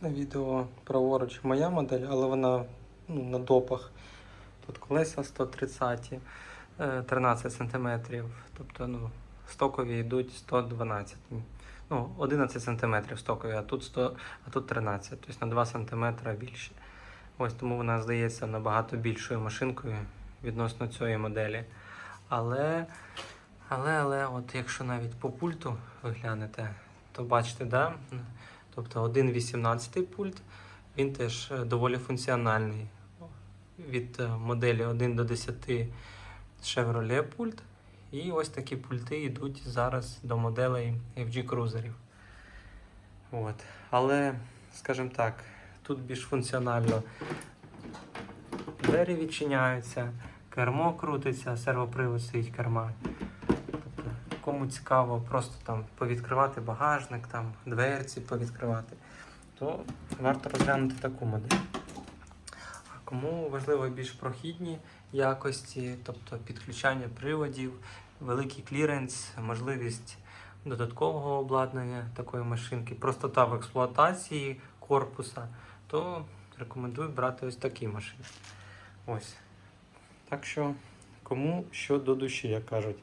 На відео праворуч моя модель, але вона ну, на допах. Тут колеса 130, е, 13 см. Тобто ну, стокові йдуть 112. Ну, 11 см стокові, а тут, 100, а тут 13, тобто на 2 см більше. Ось тому вона здається набагато більшою машинкою відносно цієї моделі. Але, але, але, от якщо навіть по пульту ви глянете, то бачите, да? Тобто 1.18 пульт, він теж е, доволі функціональний. Від е, моделі 1 до 10 Chevrolet пульт. І ось такі пульти йдуть зараз до моделей FG крузерів. От. Але, скажімо так, тут більш функціонально двері відчиняються, кермо крутиться, сервопривод стоїть керма. Кому цікаво просто там повідкривати багажник, там дверці повідкривати, то варто розглянути таку модель. А кому важливо більш прохідні якості, тобто підключання приводів, великий кліренс, можливість додаткового обладнання такої машинки, простота в експлуатації корпуса, то рекомендую брати ось такі машини. Ось. Так що, кому що до душі, як кажуть.